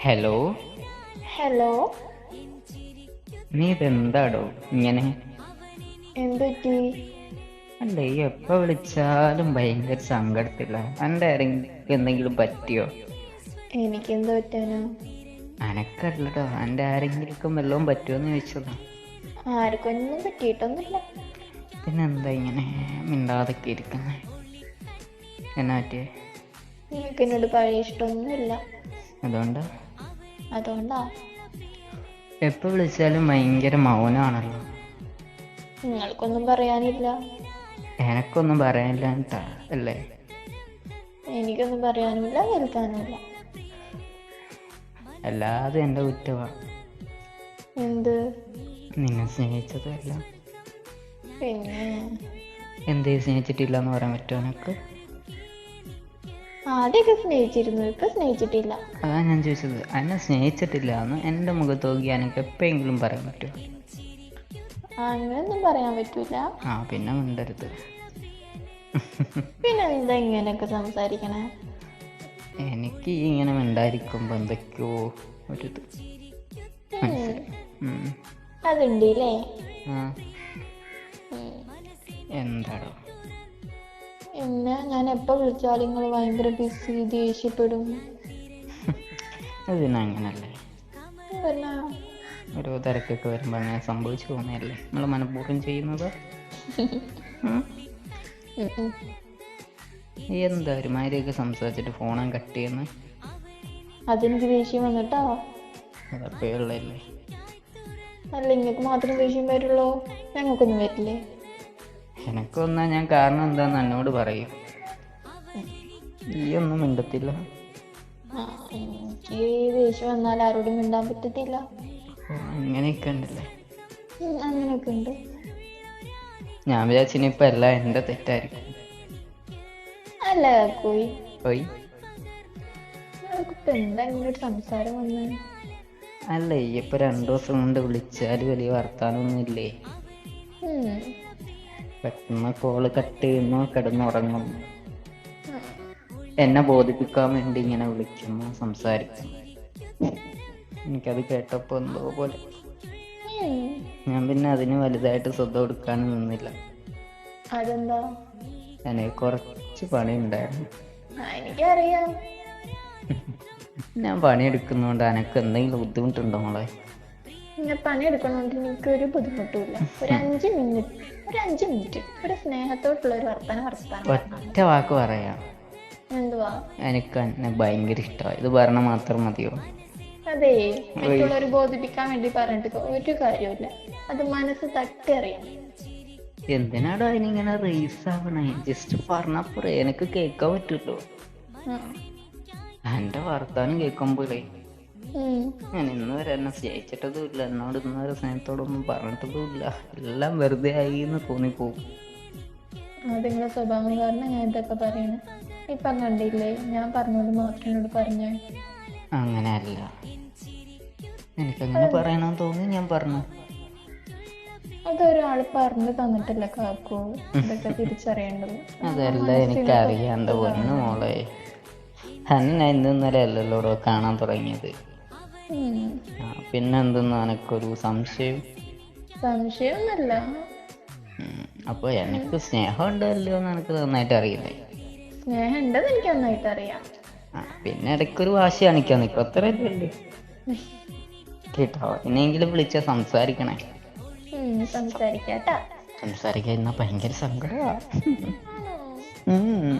Hello hello നീ ഇതെന്താടോ ഇങ്ങനെ? എന്തൊക്കെ അല്ല ഈ എപ്പോ വിളിച്ചാലും ഭയങ്കര സങ്കടത്തില്ല എന്റെ ആരെങ്കിലും എന്തെങ്കിലും പറ്റിയോ? എനിക്കെന്ത് പറ്റാനോ? അനക്കല്ലടോ എന്റെ ആരെങ്കിലും വല്ലതും പറ്റുമോന്ന് ചോദിച്ചതാ. ആർക്കൊന്നും പറ്റിയിട്ടൊന്നുമില്ല. പിന്നെന്താ ഇങ്ങനെ മിണ്ടാതൊക്കെ ഇരിക്കുന്നത് എന്നാ പറ്റിയേ? നിനക്ക് എന്നോട് പഴയ ഇഷ്ടമൊന്നുമില്ല. അതുകൊണ്ട്? അതുകൊണ്ടാ. എപ്പോ വിളിച്ചാലും ഭയങ്കര മൗനമാണല്ലോ നിങ്ങൾക്കൊന്നും പറയാനില്ല. എനക്കൊന്നും പറയാനില്ല കേട്ടാ അല്ലേ? എനിക്കൊന്നും പറയാനില്ല കേൾക്കാനില്ല അല്ലാതെ എന്റെ കുറ്റവാ. എന്ത്? നിന്നെ സ്നേഹിച്ചതല്ല. പിന്നെ? എന്തേ സ്നേഹിച്ചിട്ടില്ല എന്ന് പറയാൻ പറ്റുമോ എനക്ക് ആദ്യമൊക്കെ സ്നേഹിച്ചിരുന്നു. ഇപ്പൊ സ്നേഹിച്ചിട്ടില്ല. അതാ ഞാൻ ചോദിച്ചത്. എന്നെ സ്നേഹിച്ചിട്ടില്ല എന്ന് എന്റെ മുഖത്ത് നോക്കി എനിക്ക് എപ്പോഴെങ്കിലും പറയാൻ പറ്റുമോ അങ്ങനൊന്നും പറയാൻ പറ്റൂല. ആ പിന്നെ മിണ്ടരുത്. പിന്നെ എന്താ ഇങ്ങനെയൊക്കെ സംസാരിക്കണേ? എനിക്ക് ഇങ്ങനെ മിണ്ടായിരിക്കുമ്പോൾ എന്തൊക്കെയോ ഒരു ഇത്. ആ. എന്താടോ? പിന്നെ ഞാൻ എപ്പോ വിളിച്ചാലും നിങ്ങൾ ഭയങ്കര ബിസി ദേഷ്യപ്പെടും. അത് പിന്നെ ഓരോ തിരക്കൊക്കെ വരുമ്പോൾ അങ്ങനെ സംഭവിച്ചു പോകുന്നതല്ലേ. നമ്മൾ മനഃപൂർവം ചെയ്യുന്നത്. എന്താ ഒരുമാതിരിയൊക്കെ സംസാരിച്ചിട്ട് ഫോണാൻ കട്ട് ചെയ്യുന്നത് അതെനിക്ക് ദേഷ്യം വന്നിട്ടോ? അതപ്പോഴുള്ളല്ലേ അല്ല ഇങ്ങക്ക് മാത്രം ദേഷ്യം വരുള്ളൂ. ഞങ്ങൾക്കൊന്നും വരില്ലേ? എനക്കൊന്നാ ഞാൻ കാരണം എന്താന്ന് എന്നോട് പറയും. ഈ ഒന്നും മിണ്ടത്തില്ല. ആ, എനിക്ക് ദേഷ്യം വന്നാൽ ആരോടും മിണ്ടാൻ പറ്റത്തില്ല. ഓ, അങ്ങനെയൊക്കെ ഉണ്ടല്ലേ? ഉം, അങ്ങനെയൊക്കെ ഉണ്ട്. ഞാൻ വിചാരിച്ചു ഇപ്പൊ എല്ലാം എന്റെ തെറ്റായിരിക്കും. അല്ല കാക്കോയി പോയി. നമുക്കിപ്പോ എന്താ ഇങ്ങനെ ഒരു സംസാരം വന്ന്? അല്ല ഇപ്പൊ രണ്ടു ദിവസം കൊണ്ട് വിളിച്ചാൽ വലിയ വർത്താനൊന്നും ഇല്ലേ ഉം. പെട്ടെന്ന് കോൾ കട്ട് ചെയ്യുന്നു കിടന്നുറങ്ങുന്നു. എന്നെ ബോധിപ്പിക്കാൻ വേണ്ടി ഇങ്ങനെ വിളിക്കുന്നു സംസാരിക്കുന്നു. എനിക്കത് കേട്ടപ്പോ എന്തോ പോലെ. ഞാൻ പിന്നെ അതിന് വലുതായിട്ട് ശ്രദ്ധ കൊടുക്കാൻ നിന്നില്ല. അതെന്താ? എനിക്ക് കുറച്ച് പണി ഉണ്ടായിരുന്നു. എനിക്കറിയാം. ഞാൻ പണിയെടുക്കുന്നോണ്ട് എനക്ക് എന്തെങ്കിലും ബുദ്ധിമുട്ടുണ്ടോ മോളെ? ഇങ്ങനെ പണിയെടുക്കണോണ്ട് എനിക്ക് ഒരു ബുദ്ധിമുട്ടുമില്ല. ഒരു അഞ്ച് മിനിറ്റ് ഒരു അഞ്ച് മിനിറ്റ് ഒരു സ്നേഹത്തോട്ടുള്ള ഒരു വർത്തമാനം വർത്താനം ഒറ്റ വാക്ക് പറയാ. എന്തുവാ? എനിക്ക് എന്നെ ഭയങ്കര ഇഷ്ടമായി ഇത് പറഞ്ഞാൽ മാത്രം മതിയോ? അതെ മറ്റുള്ളവർ ബോധിപ്പിക്കാൻ വേണ്ടി പറഞ്ഞിട്ട് ഒരു കാര്യമില്ല അത് മനസ്സ് തട്ടി അറിയാം എന്തിനാടോ അതിനിങ്ങനെ റേസ് ആവണേ? ജസ്റ്റ് പറഞ്ഞപ്പോ എനിക്ക് കേൾക്കാൻ പറ്റുമല്ലോ എന്റെ വർത്താനം കേൾക്കുമ്പോഴേ ഞാൻ ഇന്ന് വരെ എന്നെ സ്നേഹിച്ചിട്ടതും ഇല്ല എന്നോട് ഇന്ന് വരെ സ്നേഹത്തോടൊന്നും പറഞ്ഞിട്ടതും ഇല്ല എല്ലാം വെറുതെ ആയി എന്ന് തോന്നിപ്പോകും. അത് സ്വഭാവം കാരണം ഞാൻ ഇതൊക്കെ പറയണേ. ഇപ്പം കണ്ടില്ലേ ഞാൻ പറഞ്ഞോണ്ട് മാത്രം എന്നോട് പറഞ്ഞേ. അങ്ങനെയല്ല. എനിക്കങ്ങനെ പറയണമെന്ന് തോന്നി ഞാൻ പറഞ്ഞു. അതൊരാൾ പറഞ്ഞു തന്നിട്ടില്ല കാക്കു. ഇതൊക്കെ തിരിച്ചറിയേണ്ടത്. അതല്ല എനിക്കറിയാണ്ട് പൊന്നു മോളെ. അന്നെ ഇന്ന് ഇന്നലെ അല്ലല്ലോ കാണാൻ തുടങ്ങിയത്. പിന്നെന്തെന്ന് എനക്കൊരു സംശയം? സംശയമൊന്നുമല്ല അപ്പൊ എനിക്ക് സ്നേഹം ഉണ്ടല്ലോ എന്ന് എനിക്ക് നന്നായിട്ട് അറിയില്ലേ? സ്നേഹം ഉണ്ടെന്ന് എനിക്ക് നന്നായിട്ട് അറിയാം. പിന്നെ ഇടയ്ക്കൊരു വാശി കാണിക്കാൻ നിൽക്കും അത്ര കേട്ടോ ഇനിയെങ്കിലും വിളിച്ച സംസാരിക്കണേ. സംസാരിക്കാട്ടാ. സംസാരിക്കാൻ ഭയങ്കര സങ്കടമാ ആണോ? ഉം.